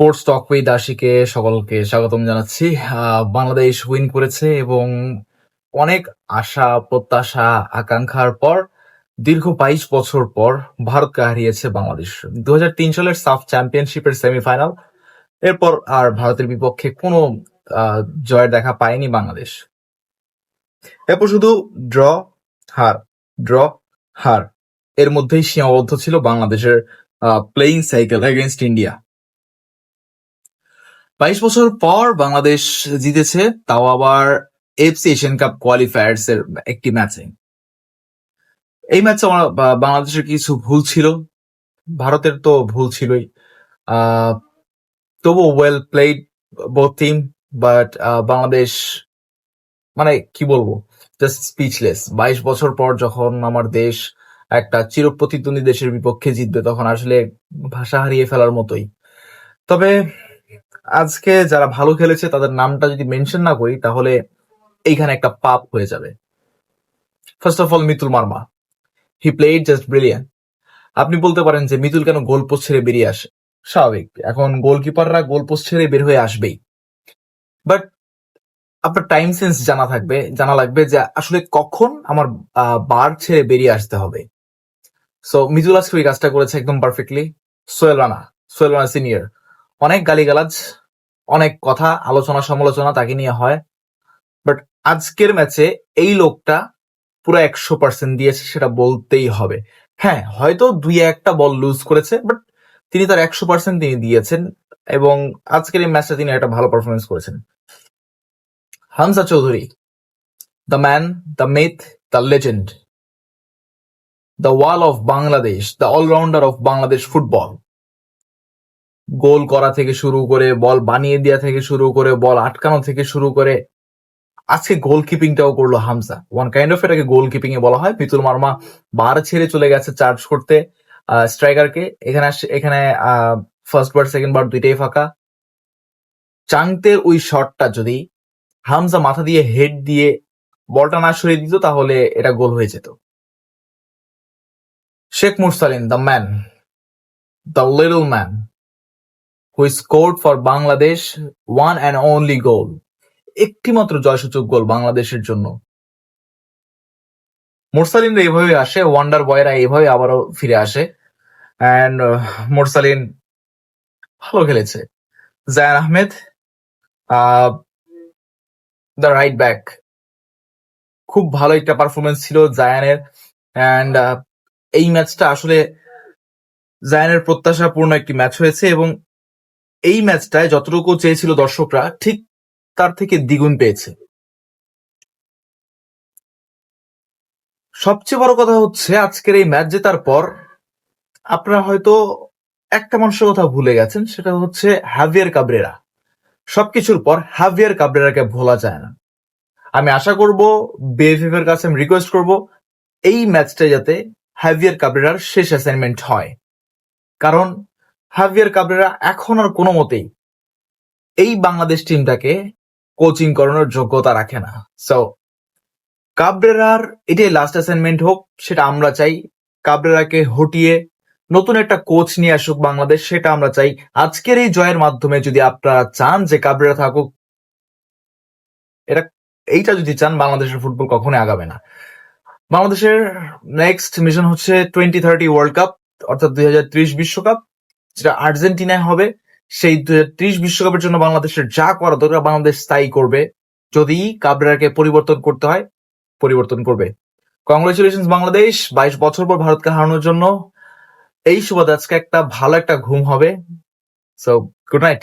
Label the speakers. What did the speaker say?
Speaker 1: Sports talk with আশিকে সকলকে স্বাগতম জানাচ্ছি। বাংলাদেশ উইন করেছে এবং অনেক আশা, প্রত্যাশা, আকাঙ্ক্ষার পর, দীর্ঘ বাইশ বছর পর ভারতকে হারিয়েছে বাংলাদেশ। দু হাজার তিন সালের সাফ চ্যাম্পিয়নশিপের সেমিফাইনাল এরপর আর ভারতের বিপক্ষে কোনো জয়ের দেখা পায়নি বাংলাদেশ। এরপর শুধু ড্র হার ড্র হার। এর মধ্যেই সীমাবদ্ধ ছিল বাংলাদেশের প্লেইং সাইকেল এগেনস্ট ইন্ডিয়া বাইশ বছর পর বাংলাদেশ জিতেছে, তাও আবার এফসি এশিয়ান কাপ কোয়ালিফায়ার্স এর একটি ম্যাচে এই ম্যাচে বাংলাদেশের কিছু ভুল ছিল, ভারতের তো ভুল ছিলই। তবু well played both team but Bangladesh মানে কি বলব জাস্ট স্পিচলেস বাইশ বছর পর যখন আমার দেশ একটা চিরপ্রতিদ্বন্দ্বী দেশের বিপক্ষে জিতবে, তখন আসলে ভাষা হারিয়ে ফেলার মতোই। তবে আজকে যারা ভালো খেলেছে, তাদের নামটা যদি মেনশন না করি, তাহলে এইখানে একটা পাপ হয়ে যাবে। First of all Mitul Marma. He played just brilliant আপনি বলতে পারেন যে মিতুল কেন গোল পোস্ট ছেড়ে বেরিয়ে আসে? স্বাভাবিক। এখন গোলকিপাররা গোল পোস্ট ছেড়ে বের হয়ে আসবেই। বাট আপনার টাইম সেন্স জানা থাকবে, জানা লাগবে যে আসলে কখন আমার বার ছেড়ে বেরিয়ে আসতে হবে। সো মিতুল আজকে ওই কাজটা করেছে একদম পারফেক্টলি সোয়েল রানা সোয়েল রানা সিনিয়র অনেক গালিগালাজ অনেক কথা, আলোচনা, সমালোচনা তাকে নিয়ে হয়। বাট আজকের ম্যাচে এই লোকটা পুরো একশো পার্সেন্ট দিয়েছে, সেটা বলতেই হবে। হ্যাঁ হয়তো দুই একটা বল লুজ করেছে বাট তিনি তার একশো পার্সেন্ট তিনি দিয়েছেন এবং আজকের এই ম্যাচটা তিনি একটা ভালো পারফরমেন্স করেছেন। Hamza Chowdhury the man the myth the legend the wall of Bangladesh the allrounder of Bangladesh football goal করা থেকে শুরু করে, বল বানিয়ে দেওয়া থেকে শুরু করে, বল আটকানো থেকে শুরু করে। আজকে গোল কিপিংটাও করল হামজা। ওয়ান কাইন্ড অফ এটাকে গোল কিপিং এ বলা হয়। মিতুল মার্মা বার ছেড়ে চলে গেছে চার্জ করতে স্ট্রাইকারকে এখানে এখানে ফার্স্ট বার সেকেন্ড বার দুইটাই ফাঁকা। চাংতের ওই শটটা যদি হামজা মাথা দিয়ে হেড দিয়ে বলটা না সরিয়ে দিত, তাহলে এটা গোল হয়ে যেত। Sheikh Morsalin the man the little man who scored for Bangladesh one and only goal একটিমাত্র জয়সূচক গোল বাংলাদেশের জন্য। মোরসালিনরা এইভাবে আসে ওয়ান্ডার বয়রা এইভাবে আবারও ফিরে আসে। অ্যান্ড মোরসালিন ভালো খেলেছে। Zayan Ahmed the right back খুব ভালো একটা পারফরমেন্স ছিল জায়ানের অ্যান্ড এই ম্যাচটা আসলে জায়ানের প্রত্যাশাপূর্ণ একটি ম্যাচ হয়েছে এবং এই ম্যাচটায় যতটুকু চেয়েছিল দর্শকরা, ঠিক তার থেকে দ্বিগুণ পেয়েছে। সবচেয়ে বড় কথা হচ্ছে, আজকের এই ম্যাচ জেতার পর আপনারা হয়তো একটা মানুষের কথা ভুলে গেছেন, সেটা হচ্ছে হ্যাভিয়ার কাবরেরা। সবকিছুর পর হ্যাভিয়ার কাবরেরাকে ভোলা যায় না। আমি আশা করব বিএফএফ এর কাছে আমি রিকোয়েস্ট করব, এই ম্যাচটা যাতে হ্যাভিয়ার কাবরেরার শেষ অ্যাসাইনমেন্ট হয়। কারণ হ্যাভিয়ার কাবরেরা এখন আর কোনো মতেই এই বাংলাদেশ টিমটাকে কোচিং করানোর যোগ্যতা রাখে না। সো কাবরেরার এটাই লাস্ট অ্যাসাইনমেন্ট হোক, সেটা আমরা চাই কাবরেরাকে হটিয়ে নতুন একটা কোচ নিয়ে আসুক বাংলাদেশ, সেটা আমরা চাই। আজকের এই জয়ের মাধ্যমে যদি আপনারা চান যে কাবরেরা থাকুক এটা এইটা যদি চান, বাংলাদেশের ফুটবল কখনোই আগাবে না। বাংলাদেশের নেক্সট মিশন হচ্ছে টোয়েন্টি থার্টি ওয়ার্ল্ড কাপ অর্থাৎ দুই বিশ্বকাপ। যেটা আর্জেন্টিনায় হবে, সেই দু বিশ্বকাপের জন্য বাংলাদেশের যা করা দরকার বাংলাদেশ তাই করবে। যদি কাবরেরাকে পরিবর্তন করতে হয়, পরিবর্তন করবে। কংগ্রেচুলেশন বাংলাদেশ। বাইশ বছর পর ভারতকে হারানোর জন্য। এই সুবাদ আজকে একটা ভালো একটা ঘুম হবে। So good night